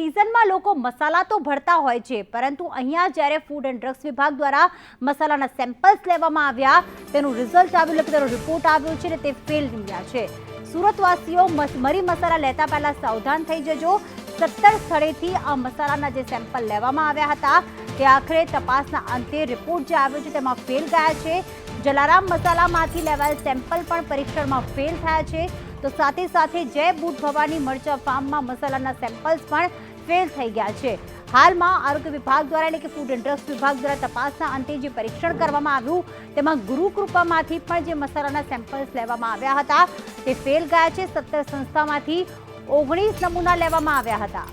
સિઝનમાં લોકો મસાલા તો ભરતા હોય છે, પરંતુ અહીંયા જ્યારે ફૂડ એન્ડ ડ્રગ્સ વિભાગ દ્વારા મસાલાના સેમ્પલ્સ લેવામાં આવ્યા, તેનું રિઝલ્ટ આવ્યું એટલે તેનો રિપોર્ટ આવ્યો છે અને તે ફેલ નીકળ્યા છે. સુરતવાસીઓ મરી મસાલા લેતા પહેલા સાવધાન થઈ જજો. સત્તર સ્થળેથી આ મસાલાના જે સેમ્પલ લેવામાં આવ્યા હતા, તે આખરે તપાસના અંતે રિપોર્ટ જે આવ્યો છે તેમાં ફેલ ગયા છે. જલારામ મસાલામાંથી લેવાયેલ સેમ્પલ પણ પરીક્ષણમાં ફેલ થયા છે. તો સાથે સાથે જય બુટ ભવાની મરચા ફાર્મમાં મસાલાના સેમ્પલ્સ પણ ફેલ થઈ ગયા છે. હાલમાં આરોગ્ય વિભાગ દ્વારા એટલે કે ફૂડ એન્ડ ડ્રગ્સ વિભાગ દ્વારા તપાસના અંતે જે પરીક્ષણ કરવામાં આવ્યું, તેમાં ગુરુકૃપામાંથી પણ જે મસાલાના સેમ્પલ્સ લેવામાં આવ્યા હતા, તે ફેલ ગયા છે. સત્તર સંસ્થામાંથી ઓગણીસ નમૂના લેવામાં આવ્યા હતા.